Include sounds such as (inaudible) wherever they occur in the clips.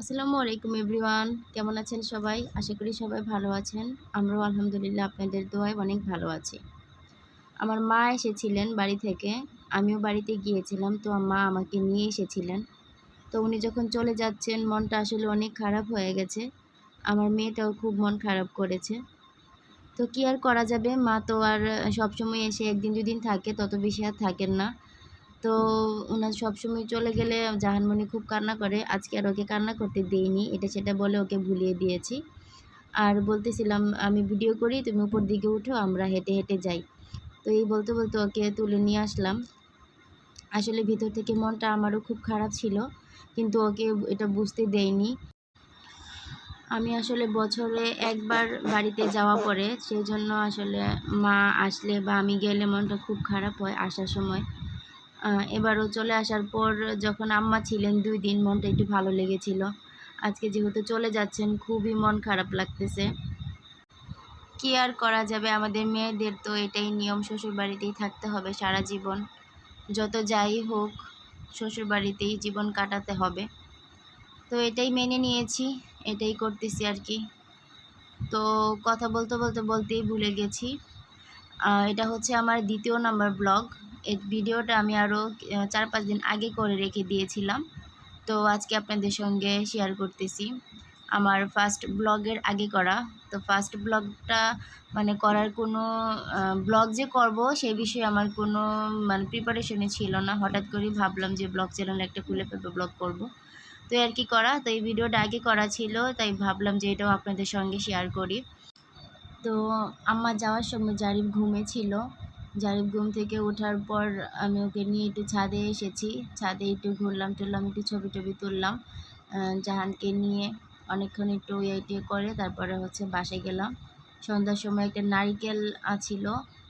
আসসালামু আলাইকুম এভরিওয়ান। কেমন আছেন সবাই? আশা করি সবাই ভালো আছেন। আমরাও আলহামদুলিল্লাহ আপনাদের দোয়ায় অনেক ভালো আছি। আমার মা এসেছিলেন বাড়ি থেকে। আমিও বাড়িতে গিয়েছিলাম, তো মা আমাকে নিয়ে এসেছিলেন। তো উনি যখন চলে যাচ্ছেন, মনটা আসলে অনেক খারাপ হয়ে গেছে। আমার মেয়েটাও খুব মন খারাপ করেছে। তো কি আর করা যাবে? মা তো আর সবসময় এসে একদিন দুদিন থাকে, তত বেশি আর থাকেন না। তো ওনার সবসময় চলে গেলে জাহানমণি খুব কান্না করে। আজকে আর ওকে কান্না করতে দেইনি, এটা সেটা বলে ওকে ভুলিয়ে দিয়েছি। আর বলতেছিলাম, আমি ভিডিও করি, তুমি উপর দিকে উঠো, আমরা হেঁটে হেঁটে যাই। তো এই বলতে বলতে ওকে তুলে নিয়ে আসলাম। আসলে ভিতর থেকে মনটা আমারও খুব খারাপ ছিল, কিন্তু ওকে এটা বুঝতে দেয়নি আমি আসলে বছরে একবার বাড়িতে যাওয়া পরে সেই জন্য আসলে মা আসলে বা আমি গেলে মনটা খুব খারাপ হয় আসার সময়। এবারও চলে আসার পর যখন আম্মা ছিলেন দুই দিন, মনটা একটু ভালো লেগেছিল। আজকে যেহেতু চলে যাচ্ছেন, খুবই মন খারাপ লাগতেছে। কি আর করা যাবে? আমাদের মেয়েদের তো এটাই নিয়ম শ্বশুর বাড়িতেই থাকতে হবে সারা জীবন। যত যাই হোক শ্বশুর বাড়িতেই জীবন কাটাতে হবে। তো এটাই মেনে নিয়েছি, এটাই করতেছি আর কি। তো কথা বলতে বলতে বলতেই ভুলে গেছি। এটা হচ্ছে আমার দ্বিতীয় নাম্বার ব্লগ। এই ভিডিওটা আমি আরও চার পাঁচ দিন আগে করে রেখে দিয়েছিলাম। তো আজকে আপনাদের সঙ্গে শেয়ার করতেছি। আমার ফার্স্ট ব্লগের আগে করা। তো ফার্স্ট ব্লগটা মানে করার কোনো ব্লগ যে করব সেই বিষয়ে আমার কোনো মানে প্রিপারেশনে ছিল না। হঠাৎ করেই ভাবলাম যে ব্লগ চ্যানেল একটা খুলে ফেলব ব্লগ করব। তো আর কি করা। তো এই ভিডিওটা আগে করা ছিল, তাই ভাবলাম যে এটাও আপনাদের সঙ্গে শেয়ার করি। তো আমার যাওয়ার সময় জারিফ ঘুমেছিল জারিফ ঘুম থেকে ওঠার পর আমি ওকে নিয়ে একটু ছাদে এসেছি। ছাদে একটু ঘুরলাম টুরলাম, একটু ছবি টবি তুললাম। জাহানকে নিয়ে অনেকক্ষণ একটু ইয়ে করে তারপরে হচ্ছে বাসে গেলাম। সন্ধ্যার সময় একটা নারিকেল ছিল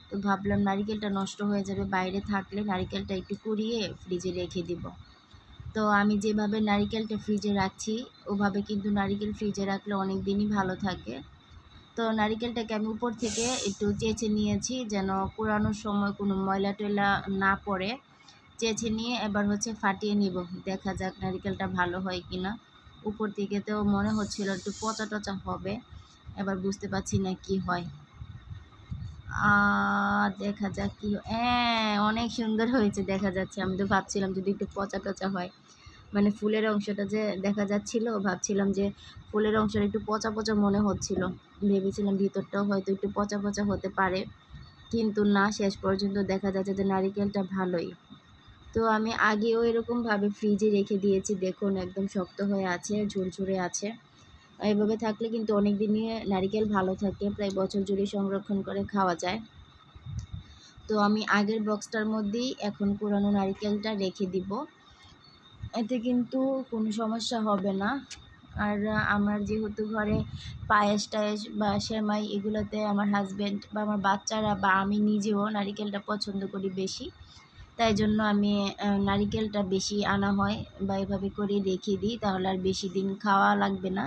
তো ভাবলাম নারিকেলটা নষ্ট হয়ে যাবে, বাইরে থাকলে নারিকেলটা একটু কুড়িয়ে ফ্রিজে রেখে দিব। তো আমি যেভাবে নারিকেলটা ফ্রিজে রাখছি, ওভাবে কিন্তু নারিকেল ফ্রিজে রাখলে অনেক দিনই ভালো থাকে। তো নারিকেলটাকে আমি উপর থেকে একটু চেঁচে নিয়েছি যেন পুরানোর সময় কোনো ময়লা টয়লা না পড়ে। চেঁচে নিয়ে এবার হচ্ছে ফাটিয়ে নিব। দেখা যাক নারিকেলটা ভালো হয় কি না। উপর থেকে তো মনে হচ্ছিল একটু পচা টচা হবে, এবার বুঝতে পারছি না কি হয়। দেখা যাক কি হ্যাঁ অনেক সুন্দর হয়েছে, দেখা যাচ্ছে। আমি তো ভাবছিলাম যদি একটু পচা টচা হয়। মানে ফুলের অংশটা যে দেখা যাচ্ছিল, ভাবছিলাম যে ফুলের অংশটা একটু পচা পচা মনে হচ্ছিল। ভেবেছিলাম ভিতরটাও হয়তো একটু পচা পচা হতে পারে। কিন্তু না, শেষ পর্যন্ত দেখা যাচ্ছে যে নারিকেলটা ভালোই। তো আমি আগেও এরকমভাবে ফ্রিজে রেখে দিয়েছি, দেখুন একদম শক্ত হয়ে আছে, ঝুরঝুরে আছে। এইভাবে থাকলে কিন্তু অনেক দিনই নারিকেল ভালো থাকে, প্রায় বছর জুড়ে সংরক্ষণ করে খাওয়া যায়। তো আমি আগের বক্সটার মধ্যেই এখন পুরানো নারিকেলটা রেখে দিব। এতে কিন্তু কোনো সমস্যা হবে না। আর আমার যেহেতু ঘরে পায়েস টায়েস বা সেমাই এগুলোতে আমার হাজব্যান্ড বা আমার বাচ্চারা বা আমি নিজেও নারিকেলটা পছন্দ করি বেশি। তাই জন্য আমি নারিকেলটা বেশি আনা হয় বা এভাবে করে রেখে দিই, তাহলে আর বেশি দিন খাওয়া লাগবে না।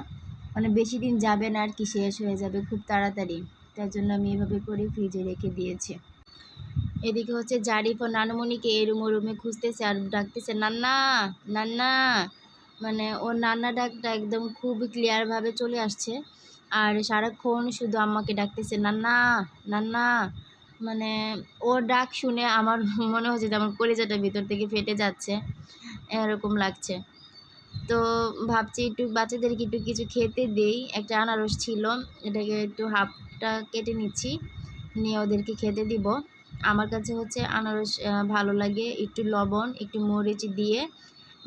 মানে বেশি দিন যাবে না আর কি, শেষ হয়ে যাবে খুব তাড়াতাড়ি। তাই জন্য আমি এভাবে করে ফ্রিজে রেখে দিয়েছি। এদিকে হচ্ছে জারিফ ও নানমণিকে এরুম রুমে খুঁজতেছে আর ডাকতেছে, নান্না নান্না মানে ওর নান্না ডাকটা একদম খুব ক্লিয়ারভাবে চলে আসছে। আর সারাক্ষণ শুধু আম্মাকে ডাকতেছে, নান্না নান্না। মানে ওর ডাক শুনে আমার (laughs) মনে হচ্ছে যে আমার কলিজাটা ভিতর থেকে ফেটে যাচ্ছে, এরকম লাগছে। তো ভাবছি একটু বাচ্চাদেরকে একটু কিছু খেতে দেই। একটা আনারস ছিল, এটাকে একটু হাফটা কেটে নিচ্ছি, নিয়ে ওদেরকে খেতে দিব। আমার কাছে হচ্ছে আনারস ভালো লাগে। একটু লবণ, একটু মরিচ দিয়ে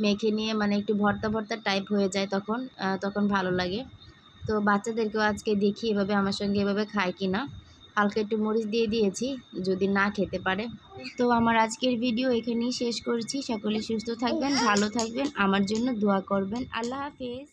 মেখে নিয়ে মানে একটু ভর্তা ভর্তা টাইপ হয়ে যায় তখন তখন ভালো লাগে। তো বাচ্চাদেরকেও আজকে দেখি এভাবে আমার সঙ্গে এভাবে খায় কি না হালকা একটু মরিচ দিয়ে দিয়েছি, যদি না খেতে পারে। তো আমার আজকের ভিডিও এখানেই শেষ করছি। সকলে সুস্থ থাকবেন, ভালো থাকবেন, আমার জন্য দোয়া করবেন। আল্লাহ হাফিজ।